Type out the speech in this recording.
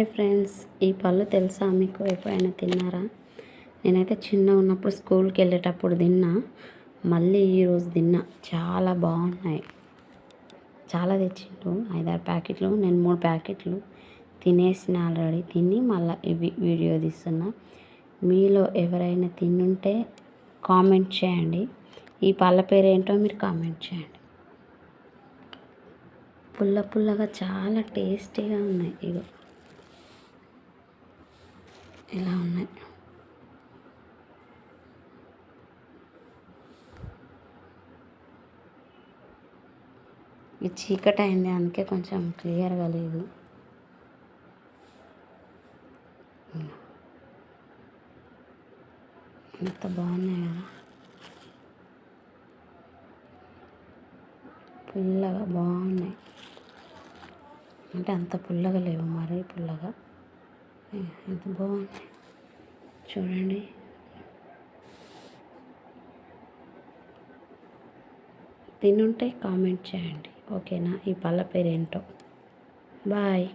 Hi friends ఈ పళ్ళు తెలుసా మీకు? ఎప్పుడైనా తిన్నారా? నేనైతే చిన్న ఉన్నప్పుడు స్కూల్కి వెళ్ళేటప్పుడు తిన్నా. మళ్ళీ ఈరోజు తిన్నా. చాలా బాగున్నాయి. చాలా తెచ్చిండు ఐదారు ప్యాకెట్లు నేను మూడు ప్యాకెట్లు తినేసిన ఆల్రెడీ. తిని మళ్ళీ ఇవి వీడియో తీస్తున్నా. మీలో ఎవరైనా తిన్నుంటే కామెంట్ చేయండి. ఈ పళ్ళ పేరు ఏంటో మీరు కామెంట్ చేయండి. పుల్ల పుల్లగా చాలా టేస్టీగా ఉన్నాయి. ఇగో ఇలా ఉన్నాయి ఇది చీకటి అయింది అందుకే కొంచెం క్లియర్గా లేదు. ఎంత బాగున్నాయి కదా? పుల్లగా బాగున్నాయి. అంటే అంత పుల్లగా లేవు మరి పుల్లగా. ఎంత బాగున్నాయి? చూడండి. తినుంటే కామెంట్ చేయండి. ఓకేనా? ఈ పళ్ళ పేరేంటో? బాయ్.